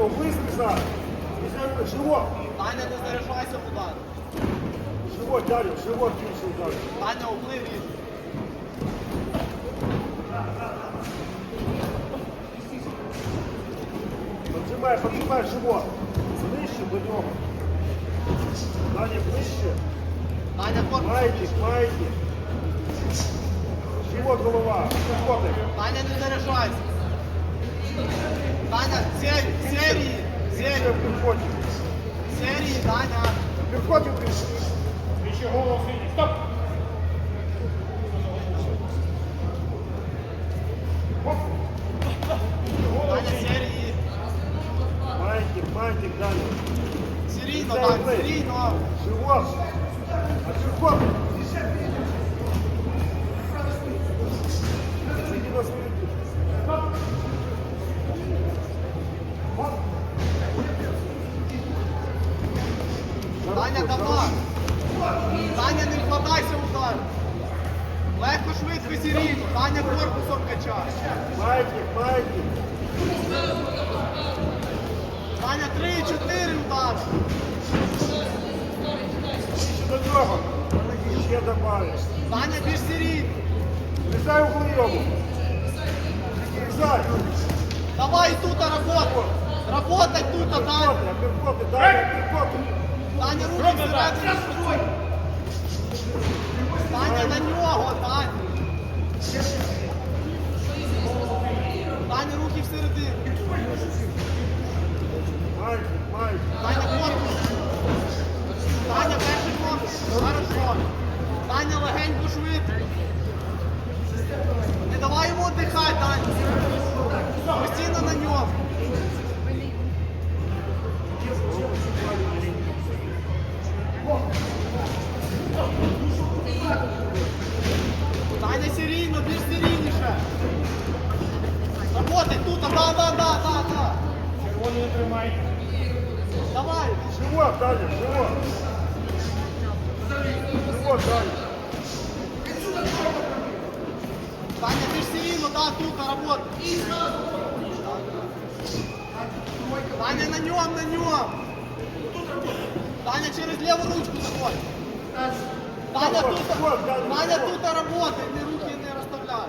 его, быстро зад. Везет, живот. Таня, не заряджайся, в удар. Живот дарю, живот більше ударю. Таня, уплив ріж. Поджимай, поджимай живот. Ближче до нього. Таня, ближче. Таня, корпус. Майки, майки. Живот, голова. Животик. Таня, не заряжайся. Серії, серії, серії, серії, голову сині. Стоп! Серії. Даня. Серійно, серійно. Живот. А живот. Зайди на Таня, давай. Таня, не вкладайся в удар. Легко, швидко, серійно. Таня корпусом качає. Маятник, маятник. Таня, три-чотири удари. Більше до нього. Ще добавиш. Таня, більш серійно. Влізай угли йому. Влізай. Давай тут работай. Работай тут. Підходи, підходи, Даня, підходи. Таня, руки штуй. Таня, на нього, Таня. Таня, руки всередині. Таня, корпус. Таня, перший корпус. Хорошо. Таня, легенько швидко. Не давай йому дихати, Таня. Постійно на ньому. Работай тут, да, да, да, да, да. Червоний тримай. Давай. Живот, Даня, живот. Живот, Даня. Таня, ты ж серийно, да, тут работай. Таня, на нем, на нем. Таня, через левую ручку заходь. Таня, тут, Таня, тут работай, не руки не расставляй.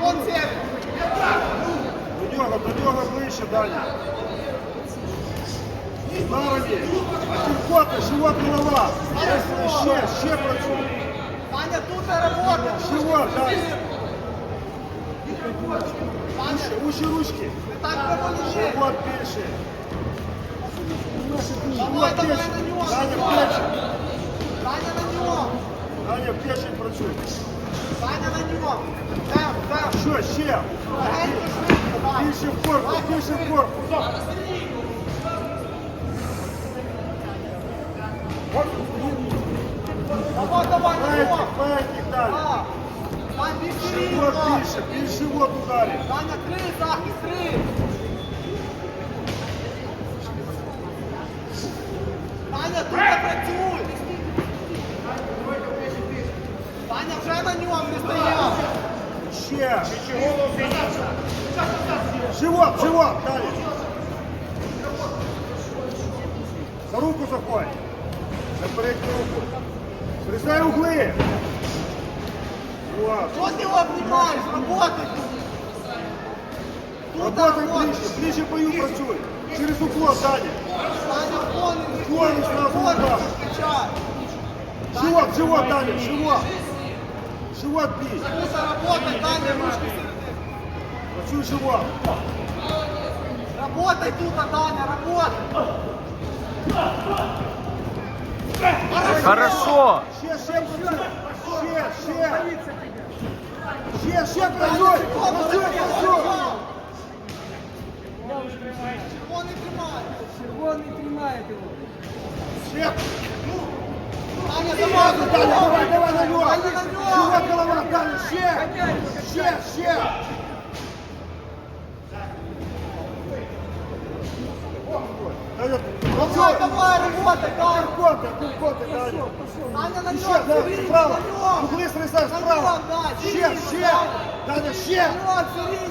До нього, до нього ближче, Даня. Справді. Підходи, живот, голова. Ще, ще працюй. Таня, тут работа. Живот, Даня. Таня, Уші ручки. так. Живот більше. Живот більше. Даня, плечі. Таня, на нем. Даня, плечі працюй. Таня, на нем. Там, там. Що, ще? Більше в корпус, більше в корпус. Давай, давай, на нем. Маятник, маятник, Даня. А, Тань, більш серійно. Живот більше, більш живот ударить. Три, захист, три. Таня, тут працюй. Таня, вже на ньому не стояв. Ще. Більше голову сині. Живот, живот, Даня. За руку заходь. За передню руку. Врізай угли. Вот. Що ти його обнімаєш? Работай тут. Тут Работай работай. ближче, ближче бою працюй. Через уклон, Даня. Таня, вон він. Вон він сразу Вон удар. він качає. Живот, живот, Даня, живот. Живот бій. Тут работай, Таня, ручки середини. Працюй живот. Работай тут, Таня, работай. Хорошо. Ще, ще, ще, ще, ще. Ще, ще працюй! Працюй, працюй! Червоний тримає. Червоный тримает его. Ще! Даня, Давай, давай, давай, давай на нього! Даня, на нього. Чувак, голова, Даня, ще! Гоняй его, Ще, ще! Даня, Давай, працюй! давай, работай, Даня. Куркоти, куркоти, Даня! Даня, на Ще, нього, да, Сергій, справа! на нього. Угли срезай, На справа! нього, да, Ще, Сергій, ще! Даня. Даня, ще! Вперед, Сергій,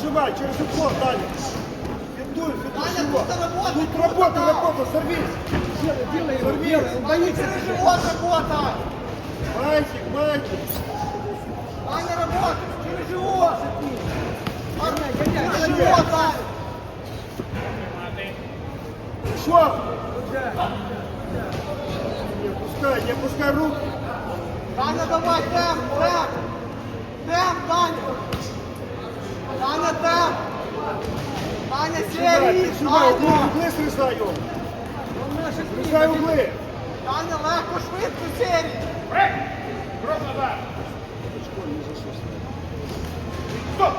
Піджимай, через уклон, Даня! Фінтуй, Даня, фінтуй, тут робота, робота. робота! Делай, делай его, Сорви. делай. Он боится через живот работай. Мальчик, мальчик! Даня, работай, через живот. Гоняй, Через живот, Даня. Шов! Не опускай, не опускай рук! Даня, давай, темп, темп. Темп, Даня. Даня, темп. Даня, Піджимай, серій. піджимай, угли, Даня. угли срізай його! Он наших Срізай угли! Даня, легко, швидко, серій. Брейк! Крок назад! Стоп!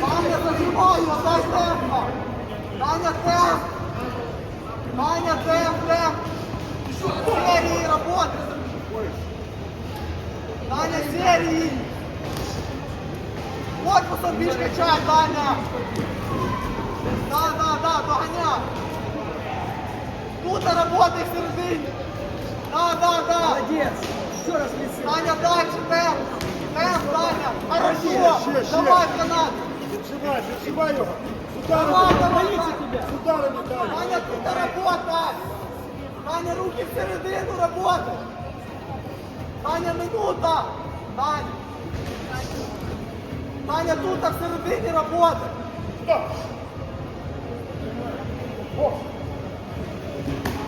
Даня, зажимай його, дай темпа. Даня, темп. Даня, темп, темп. Серії, роботи. Даня, серії. Корпусом більш качай, Даня. Да, да, да, доганяй. Тут работай в середині. Да, да, да. Молодец. Еще раз лицо. Таня, дальше, темп. Темп, Таня. Хорошо. Ще, ще. Давай, канат. Піджимай, піджимай його! Давай, давай, тебя. З ударами, Даня! Таня, тут работай. Таня, руки в середину работай. Таня, минута. Таня. Таня, тут в середині! Бокс!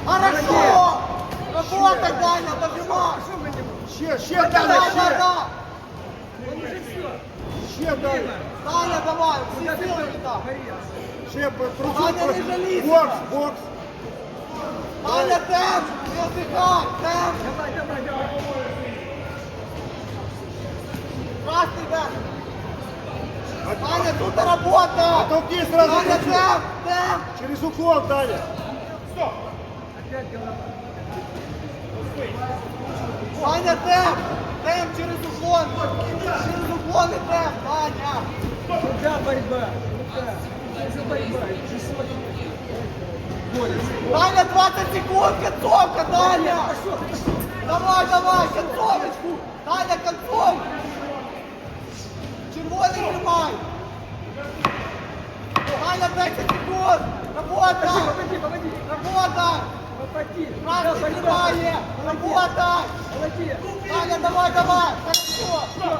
Хорошо. Работай, Таня. Что Ще, ще, да, ще! Ще, Даня! Таня, давай, всі сили віддай. Ще! Таня, не жалійся. Бокс, бокс! Таня, темп. Не отдыхай, темп. Давай, давай, давай. Красный да. Таня, тут работа. Оттолкни сразу! Таня, працюй. темп, темп. Через уклон, Даня! Стоп! Опять голова. Таня, темп. Темп через уклон. Через уклон и темп, Таня. Куда борьба? Куда? Что за борьба? Ты смотри. Борется. Таня, 20 секунд, концовка, Таня. Пошел, ты пошел. Давай, давай, концовочку. Таня, концовку. Червоний тримай. Таня, 10 секунд. Работа. Попади, Правда тримає. Молодец. Таня, давай, давай. Хорошо.